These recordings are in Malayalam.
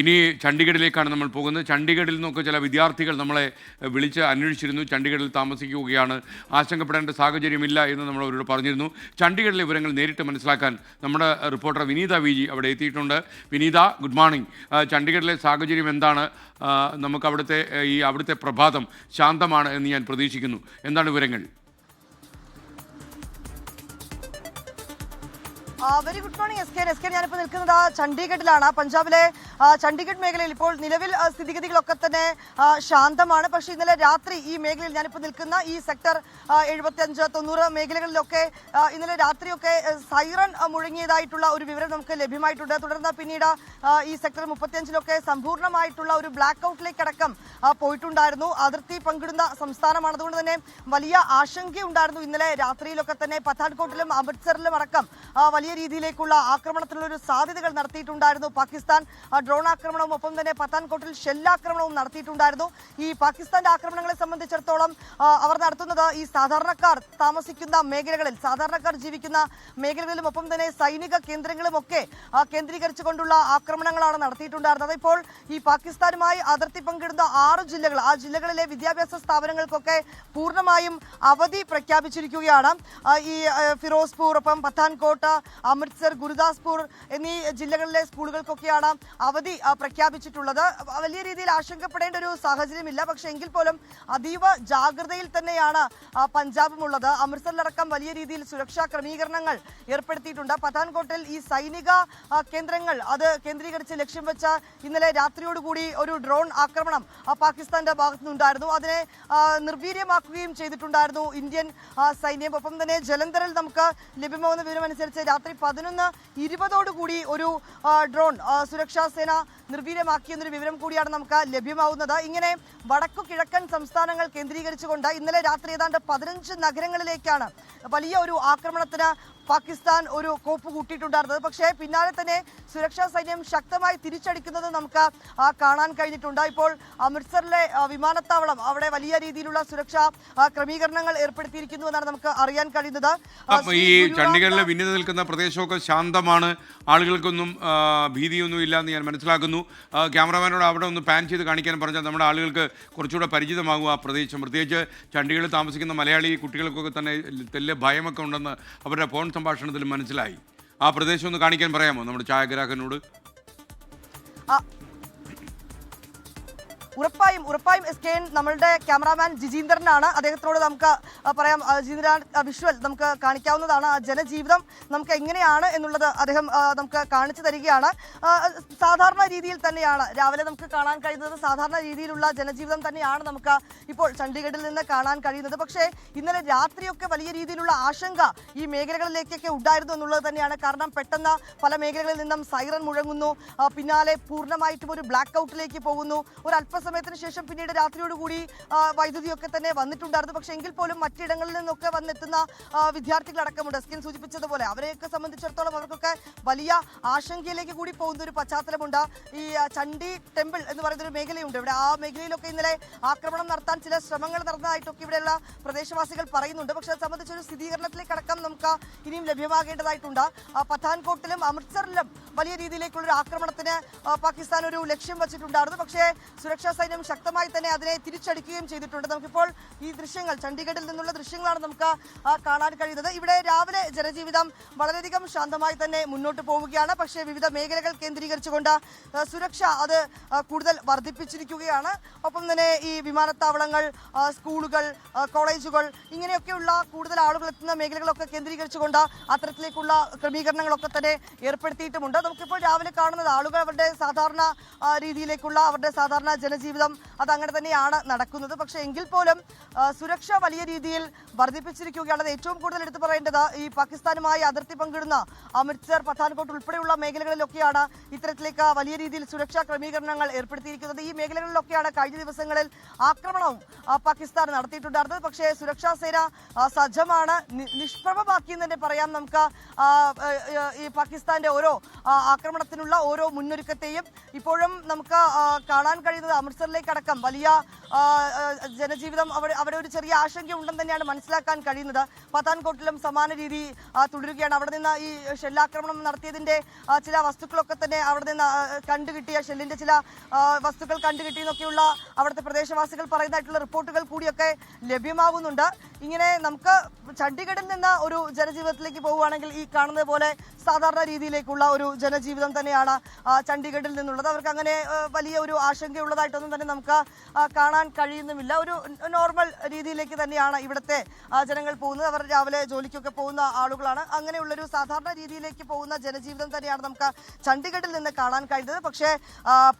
ഇനി ചണ്ഡീഗഡിലേക്കാണ് നമ്മൾ പോകുന്നത്. ചണ്ഡീഗഡിൽ നിന്നൊക്കെ ചില വിദ്യാർത്ഥികൾ നമ്മളെ വിളിച്ച് അന്വേഷിച്ചിരുന്നു. ചണ്ഡീഗഡിൽ താമസിക്കുകയാണ്. ആശങ്കപ്പെടേണ്ട സാഹചര്യമില്ല എന്ന് നമ്മൾ അവരോട് പറഞ്ഞിരുന്നു. ചണ്ഡീഗഡിലെ വിവരങ്ങൾ നേരിട്ട് മനസ്സിലാക്കാൻ നമ്മുടെ റിപ്പോർട്ടർ വിനീത വി ജി അവിടെ എത്തിയിട്ടുണ്ട്. വിനീത ഗുഡ് മോർണിംഗ് ചണ്ഡീഗഡിലെ സാഹചര്യം എന്താണ്? നമുക്ക് അവിടുത്തെ ഈ അവിടുത്തെ പ്രഭാതം ശാന്തമാണ് എന്ന് ഞാൻ പ്രതീക്ഷിക്കുന്നു. എന്താണ് വിവരങ്ങൾ? Very good morning S K S K ഞാനിപ്പോൾ നിൽക്കുന്നത് ചണ്ഡീഗഡിലാണ്. പഞ്ചാബിലെ ചണ്ഡീഗഡ് മേഖലയിൽ ഇപ്പോൾ നിലവിൽ സ്ഥിതിഗതികളൊക്കെ തന്നെ ശാന്തമാണ്. പക്ഷേ ഇന്നലെ രാത്രി ഈ മേഖലയിൽ ഞാനിപ്പോൾ നിൽക്കുന്ന ഈ സെക്ടർ എഴുപത്തിയഞ്ച് തൊണ്ണൂറ് മേഖലകളിലൊക്കെ ഇന്നലെ രാത്രിയൊക്കെ സൈറൺ മുഴങ്ങിയതായിട്ടുള്ള ഒരു വിവരം നമുക്ക് ലഭ്യമായിട്ടുണ്ട്. തുടർന്ന് പിന്നീട് ഈ സെക്ടർ മുപ്പത്തിയഞ്ചിലൊക്കെ സമ്പൂർണമായിട്ടുള്ള ഒരു ബ്ലാക്ക് ഔട്ടിലേക്ക് അടക്കം ആ, പോയിട്ടുണ്ടായിരുന്നു. അതിർത്തി പങ്കിടുന്ന സംസ്ഥാനമാണ്. അതുകൊണ്ട് തന്നെ വലിയ ആശങ്കയുണ്ടായിരുന്നു ഇന്നലെ രാത്രിയിലൊക്കെ തന്നെ. പത്താൻകോട്ടിലും അമൃത്സറിലും അടക്കം ആ, വലിയ രീതിയിലേക്കുള്ള ആക്രമണത്തിനുള്ളൊരു സാധ്യതകൾ നടത്തിയിട്ടുണ്ടായിരുന്നു. പാകിസ്ഥാൻ ഡ്രോൺ ആക്രമണവും ഒപ്പം തന്നെ പത്താൻകോട്ടിൽ ഷെല്ലാക്രമണവും നടത്തിയിട്ടുണ്ടായിരുന്നു. ഈ പാകിസ്ഥാന്റെ ആക്രമണങ്ങളെ സംബന്ധിച്ചിടത്തോളം അവർ നടത്തുന്നത് ഈ സാധാരണക്കാർ താമസിക്കുന്ന മേഖലകളിൽ സാധാരണക്കാർ ജീവിക്കുന്ന മേഖലകളിലും ഒപ്പം തന്നെ സൈനിക കേന്ദ്രങ്ങളും ഒക്കെ കേന്ദ്രീകരിച്ചുകൊണ്ടുള്ള ആക്രമണങ്ങളാണ് നടത്തിയിട്ടുണ്ടായിരുന്നത്. ഇപ്പോൾ ഈ പാകിസ്ഥാനുമായി അതിർത്തി പങ്കിടുന്ന ആറ് ജില്ലകൾ ആ ജില്ലകളിലെ വിദ്യാഭ്യാസ സ്ഥാപനങ്ങൾക്കൊക്കെ പൂർണമായും അവധി പ്രഖ്യാപിച്ചിരിക്കുകയാണ്. ഈ ഫിറോസ്പൂർ ഒപ്പം പത്താൻകോട്ട് അമൃത്സർ ഗുരുദാസ്പൂർ എന്നീ ജില്ലകളിലെ സ്കൂളുകൾക്കൊക്കെയാണ് അവധി പ്രഖ്യാപിച്ചിട്ടുള്ളത്. വലിയ രീതിയിൽ ആശങ്കപ്പെടേണ്ട ഒരു സാഹചര്യമില്ല. പക്ഷെ എങ്കിൽ പോലും അതീവ ജാഗ്രതയിൽ തന്നെയാണ് പഞ്ചാബും ഉള്ളത് അമൃത്സറിലടക്കം വലിയ രീതിയിൽ സുരക്ഷാ ക്രമീകരണങ്ങൾ ഏർപ്പെടുത്തിയിട്ടുണ്ട്. പത്താൻകോട്ടിൽ ഈ സൈനിക കേന്ദ്രങ്ങൾ അത് കേന്ദ്രീകരിച്ച് ലക്ഷ്യം വെച്ച ഇന്നലെ രാത്രിയോടുകൂടി ഒരു ഡ്രോൺ ആക്രമണം പാകിസ്ഥാന്റെ ഭാഗത്തുനിന്നുണ്ടായിരുന്നു. അതിനെ നിർവീര്യമാക്കുകയും ചെയ്തിട്ടുണ്ടായിരുന്നു ഇന്ത്യൻ സൈന്യം. ഒപ്പം തന്നെ ജലന്ധറിൽ നമുക്ക് ലഭ്യമാവുന്ന വിവരമനുസരിച്ച് രാത്രി പതിനൊന്ന് ഇരുപതോടുകൂടി ഒരു ഡ്രോൺ സുരക്ഷാ സേന നിർവീര്യമാക്കിയെന്നൊരു വിവരം കൂടിയാണ് നമുക്ക് ലഭ്യമാവുന്നത്. ഇങ്ങനെ വടക്കു കിഴക്കൻ സംസ്ഥാനങ്ങൾ കേന്ദ്രീകരിച്ചുകൊണ്ട് ഇന്നലെ രാത്രി ഏതാണ്ട് പതിനഞ്ച് നഗരങ്ങളിലേക്കാണ് വലിയ ഒരു ആക്രമണത്തിന് പാകിസ്ഥാൻ ഒരു കോപ്പ് കൂട്ടിയിട്ടുണ്ടായിരുന്നത്. പക്ഷേ പിന്നാലെ തന്നെ സുരക്ഷാ സൈന്യം ശക്തമായി തിരിച്ചടിക്കുന്നത് നമുക്ക് കാണാൻ കഴിഞ്ഞിട്ടുണ്ട്. ഇപ്പോൾ അമൃത്സറിലെ വിമാനത്താവളം അവിടെ വലിയ രീതിയിലുള്ള സുരക്ഷാ ക്രമീകരണങ്ങൾ ഏർപ്പെടുത്തിയിരിക്കുന്നു എന്നാണ് നമുക്ക് അറിയാൻ കഴിയുന്നത്. ഈ ചണ്ഡിഗഡിലെ വിന്യത നിൽക്കുന്ന പ്രദേശമൊക്കെ ശാന്തമാണ്. ആളുകൾക്കൊന്നും ഭീതിയൊന്നുമില്ല ഭീതിയൊന്നും ഇല്ല എന്ന് ഞാൻ മനസ്സിലാക്കുന്നു. ക്യാമറാമാനോട് അവിടെ ഒന്ന് പാൻ ചെയ്ത് കാണിക്കാൻ പറഞ്ഞാൽ നമ്മുടെ ആളുകൾക്ക് കുറച്ചുകൂടെ പരിചിതമാകും ആ പ്രദേശം പ്രത്യേകിച്ച് ചണ്ഡീഗഡിൽ താമസിക്കുന്ന മലയാളി കുട്ടികൾക്കൊക്കെ തന്നെ തെല്ല് ഭയമൊക്കെ ഉണ്ടെന്ന് അവരുടെ ഫോൺ സംഭാഷണത്തിൽ മനസ്സിലായി. ആ പ്രദേശം ഒന്ന് കാണിക്കാൻ പറയാമോ നമ്മുടെ ഛായാഗ്രാഹകനോട്? ഉറപ്പായും ഉറപ്പായും എസ് കെ നമ്മളുടെ ക്യാമറാമാൻ ജിജീന്ദ്രനാണ്. അദ്ദേഹത്തിനോട് നമുക്ക് പറയാം. ജിജീന്ദ്രൻ ജിജീന്ദ്ര വിഷ്വൽ നമുക്ക് കാണിക്കാവുന്നതാണ്. ആ ജനജീവിതം നമുക്ക് എങ്ങനെയാണ് എന്നുള്ളത് അദ്ദേഹം നമുക്ക് കാണിച്ചു തരികയാണ്. സാധാരണ രീതിയിൽ തന്നെയാണ് രാവിലെ നമുക്ക് കാണാൻ കഴിയുന്നത്. സാധാരണ രീതിയിലുള്ള ജനജീവിതം തന്നെയാണ് നമുക്ക് ഇപ്പോൾ ചണ്ഡീഗഡിൽ നിന്ന് കാണാൻ കഴിയുന്നത്. പക്ഷേ ഇന്നലെ രാത്രിയൊക്കെ വലിയ രീതിയിലുള്ള ആശങ്ക ഈ മേഖലകളിലേക്കൊക്കെ ഉണ്ടായിരുന്നു എന്നുള്ളത് തന്നെയാണ്. കാരണം പെട്ടെന്ന് പല മേഖലകളിൽ നിന്നും സൈറൺ മുഴങ്ങുന്നു. പിന്നാലെ പൂർണമായിട്ടും ഒരു ബ്ലാക്ക് ഔട്ടിലേക്ക് പോകുന്നു. ഒരു അല്പസമയത്തിന് ശേഷം പിന്നീട് രാത്രിയോടുകൂടി വൈദ്യുതിയൊക്കെ തന്നെ വന്നിട്ടുണ്ടായിരുന്നു. പക്ഷേ എങ്കിൽ പോലും മറ്റിടങ്ങളിൽ നിന്നൊക്കെ വന്നെത്തുന്ന വിദ്യാർത്ഥികളടക്കമുണ്ട്. സ്കിൻ സൂചിപ്പിച്ചതുപോലെ അവരെയൊക്കെ സംബന്ധിച്ചിടത്തോളം അവർക്കൊക്കെ വലിയ ആശങ്കയിലേക്ക് കൂടി പോകുന്ന ഒരു പശ്ചാത്തലമുണ്ട്. ഈ ചണ്ടി ടെമ്പിൾ എന്ന് പറയുന്ന ഒരു മേഖലയുണ്ട്. ഇവിടെ ആ മേഖലയിലൊക്കെ ഇന്നലെ ആക്രമണം നടത്താൻ ചില ശ്രമങ്ങൾ നടന്നതായിട്ടൊക്കെ ഇവിടെയുള്ള പ്രദേശവാസികൾ പറയുന്നുണ്ട്. പക്ഷേ അത് സംബന്ധിച്ചൊരു സ്ഥിരീകരണത്തിലേക്ക് അടക്കം നമുക്ക് ഇനിയും ലഭ്യമാകേണ്ടതായിട്ടുണ്ട്. പത്താൻകോട്ടിലും അമൃത്സറിലും വലിയ രീതിയിലേക്കുള്ള ഒരു ആക്രമണത്തിന് പാകിസ്ഥാൻ ഒരു ലക്ഷ്യം വച്ചിട്ടുണ്ടായിരുന്നു. പക്ഷേ സുരക്ഷാ സൈന്യം ശക്തമായി തന്നെ അതിനെ തിരിച്ചടിക്കുകയും ചെയ്തിട്ടുണ്ട്. നമുക്കിപ്പോൾ ഈ ദൃശ്യങ്ങൾ ചണ്ഡീഗഡിൽ നിന്നുള്ള ദൃശ്യങ്ങളാണ് നമുക്ക് കാണാൻ കഴിയുന്നത്. ഇവിടെ രാവിലെ ജനജീവിതം വളരെയധികം ശാന്തമായി തന്നെ മുന്നോട്ട് പോവുകയാണ്. പക്ഷേ വിവിധ മേഖലകൾ കേന്ദ്രീകരിച്ചുകൊണ്ട് സുരക്ഷ അത് കൂടുതൽ വർദ്ധിപ്പിച്ചിരിക്കുകയാണ്. ഒപ്പം തന്നെ ഈ വിമാനത്താവളങ്ങൾ സ്കൂളുകൾ കോളേജുകൾ ഇങ്ങനെയൊക്കെയുള്ള കൂടുതൽ ആളുകൾ എത്തുന്ന മേഖലകളൊക്കെ കേന്ദ്രീകരിച്ചുകൊണ്ട് അത്തരത്തിലേക്കുള്ള ക്രമീകരണങ്ങളൊക്കെ തന്നെ ഏർപ്പെടുത്തിയിട്ടുമുണ്ട്. നമുക്കിപ്പോൾ രാവിലെ കാണുന്നത് ആളുകൾ അവരുടെ സാധാരണ രീതിയിലേക്കുള്ള അവരുടെ സാധാരണ ജനജീവിതം അത് അങ്ങനെ തന്നെയാണ് നടക്കുന്നത്. പക്ഷേ എങ്കിൽ പോലും സുരക്ഷ വലിയ രീതിയിൽ വർദ്ധിപ്പിച്ചിരിക്കുകയാണ് ഏറ്റവും കൂടുതൽ എടുത്തു പറയേണ്ടത് ഈ പാകിസ്ഥാനുമായി അതിർത്തി പങ്കിടുന്ന അമൃത്സർ പത്താൻകോട്ട് ഉൾപ്പെടെയുള്ള മേഖലകളിലൊക്കെയാണ് ഇത്തരത്തിലേക്ക് വലിയ രീതിയിൽ സുരക്ഷാ ക്രമീകരണങ്ങൾ ഏർപ്പെടുത്തിയിരിക്കുന്നത്. ഈ മേഖലകളിലൊക്കെയാണ് കഴിഞ്ഞ ദിവസങ്ങളിൽ ആക്രമണവും പാകിസ്ഥാൻ നടത്തിയിട്ടുണ്ടായിരുന്നത്. പക്ഷേ സുരക്ഷാ സേന സജ്ജമാണ് നിഷ്പ്രഭമാക്കി നിഷ്പ്രഭമാക്കിയെന്ന് തന്നെ പറയാം നമുക്ക്. ഈ പാകിസ്ഥാന്റെ ഓരോ ആക്രമണത്തിനുള്ള ഓരോ മുന്നൊരുക്കത്തെയും ഇപ്പോഴും നമുക്ക് കാണാൻ കഴിയുന്നത് അമൃത്സർ അമൃത്സറിലേക്ക് അടക്കം വലിയ ജനജീവിതം അവിടെ അവിടെ ഒരു ചെറിയ ആശങ്ക ഉണ്ടെന്ന് തന്നെയാണ് മനസ്സിലാക്കാൻ കഴിയുന്നത്. പത്താൻകോട്ടിലും സമാന രീതി തുടരുകയാണ്. അവിടെ നിന്ന് ഈ ഷെല്ലാക്രമണം നടത്തിയതിന്റെ ചില വസ്തുക്കളൊക്കെ തന്നെ അവിടെ നിന്ന് കണ്ടുകിട്ടിയ ഷെല്ലിന്റെ ചില വസ്തുക്കൾ കണ്ടുകിട്ടിയെന്നൊക്കെയുള്ള അവിടുത്തെ പ്രദേശവാസികൾ പറയുന്നതായിട്ടുള്ള റിപ്പോർട്ടുകൾ കൂടിയൊക്കെ ലഭ്യമാവുന്നുണ്ട്. ഇങ്ങനെ നമുക്ക് ചണ്ഡീഗഡിൽ നിന്ന് ഒരു ജനജീവിതത്തിലേക്ക് പോവുകയാണെങ്കിൽ ഈ കാണുന്നത് പോലെ സാധാരണ രീതിയിലേക്കുള്ള ഒരു ജനജീവിതം തന്നെയാണ് ചണ്ഡിഗഡിൽ നിന്നുള്ളത്. അവർക്ക് അങ്ങനെ വലിയ ഒരു ആശങ്കയുള്ളതായിട്ടൊന്നും തന്നെ നമുക്ക് കാണാൻ കഴിയുന്നുമില്ല. ഒരു നോർമൽ രീതിയിലേക്ക് തന്നെയാണ് ഇവിടുത്തെ ജനങ്ങൾ പോകുന്നത്. അവർ രാവിലെ ജോലിക്കൊക്കെ പോകുന്ന ആളുകളാണ്. അങ്ങനെയുള്ളൊരു സാധാരണ രീതിയിലേക്ക് പോകുന്ന ജനജീവിതം തന്നെയാണ് നമുക്ക് ചണ്ഡീഗഡിൽ നിന്ന് കാണാൻ കഴിയുന്നത്. പക്ഷേ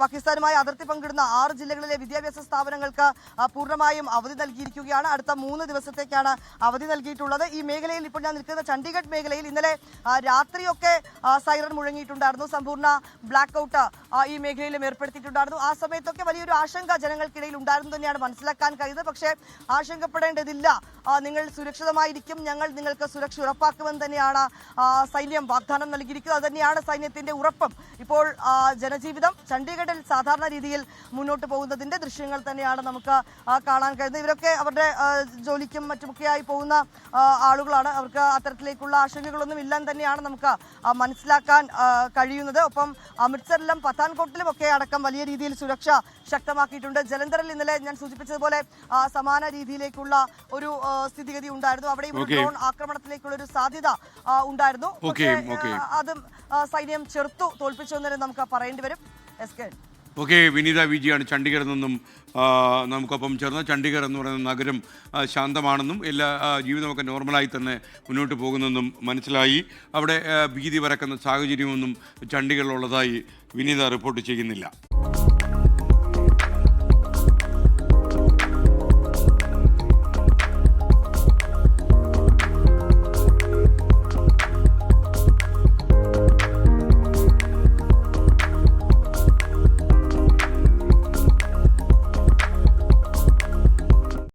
പാകിസ്ഥാനുമായി അതിർത്തി പങ്കിടുന്ന ആറ് ജില്ലകളിലെ വിദ്യാഭ്യാസ സ്ഥാപനങ്ങൾക്ക് പൂർണമായും അവധി നൽകിയിരിക്കുകയാണ്. അടുത്ത മൂന്ന് ദിവസത്തേക്കാണ് അവധി നൽകിയിട്ടുള്ളത്. ഈ മേഖലയിൽ ഇപ്പോൾ ഞാൻ നിൽക്കുന്ന ചണ്ഡീഗഡ് മേഖലയിൽ ഇന്നലെ രാത്രിയൊക്കെ സൈറൺ മുഴങ്ങിയിട്ടുണ്ടായിരുന്നു. സമ്പൂർണ ബ്ലാക്ക് ഔട്ട് ഈ മേഖലയിലും ഏർപ്പെടുത്തിയിട്ടുണ്ടായിരുന്നു. ആ സമയത്തൊക്കെ വലിയൊരു ആശങ്ക ജനങ്ങൾക്കിടയിൽ ഉണ്ടായിരുന്നു തന്നെയാണ് മനസ്സിലാക്കാൻ കഴിയുന്നത്. പക്ഷേ ആശങ്കപ്പെടേണ്ടതില്ല. നിങ്ങൾ സുരക്ഷിതമായിരിക്കും. ഞങ്ങൾ നിങ്ങൾക്ക് സുരക്ഷ ഉറപ്പാക്കുമെന്ന് തന്നെയാണ് സൈന്യം വാഗ്ദാനം നൽകിയിരിക്കുന്നത്. അത് തന്നെയാണ് സൈന്യത്തിന്റെ ഉറപ്പും. ഇപ്പോൾ ജനജീവിതം ചണ്ഡീഗഡിൽ സാധാരണ രീതിയിൽ മുന്നോട്ട് പോകുന്നതിന്റെ ദൃശ്യങ്ങൾ തന്നെയാണ് നമുക്ക് കാണാൻ കഴിയുന്നത്. ഇവരൊക്കെ അവരുടെ ജോലിക്കും മറ്റുമൊക്കെയായി പോകുന്ന ആളുകളാണ്. അവർക്ക് അത്തരത്തിലേക്കുള്ള ആശങ്കകളൊന്നും ഇല്ലെന്ന് തന്നെയാണ് നമുക്ക് മനസ്സിലാക്കാൻ കഴിയുന്നത്. ഒപ്പം അമൃത്സറിലും പത്താൻകോട്ടിലും ഒക്കെ അടക്കം വലിയ രീതിയിൽ സുരക്ഷ ശക്തമാക്കിയിട്ടുണ്ട്. ജലന്ധറിൽ ഇന്നലെ ഞാൻ സൂചിപ്പിച്ചതുപോലെ സമാന രീതിയിലേക്കുള്ള ഒരു സ്ഥിതിഗതി ഉണ്ടായിരുന്നു. അവിടെയും ഡ്രോൺ ആക്രമണത്തിലേക്കുള്ള ഒരു സാധ്യത ഉണ്ടായിരുന്നു. പക്ഷേ, അതും സൈന്യം ചെറുത്തു തോൽപ്പിച്ചു എന്ന് നമുക്ക് പറയേണ്ടി വരും. എസ് കെ ഓക്കെ വിനീത വിജിയാണ് ചണ്ഡീഗഡിൽ നിന്നും നമുക്കൊപ്പം ചേർന്ന് ചണ്ഡീഗഡ് എന്ന് പറയുന്ന നഗരം ശാന്തമാണെന്നും എല്ലാ ജീവിതമൊക്കെ നോർമലായി തന്നെ മുന്നോട്ട് പോകുന്നെന്നും മനസ്സിലായി. അവിടെ ഭീതി പരക്കുന്ന സാഹചര്യമൊന്നും ചണ്ഡീഗഡിലുള്ളതായി വിനീത റിപ്പോർട്ട് ചെയ്യുന്നില്ല.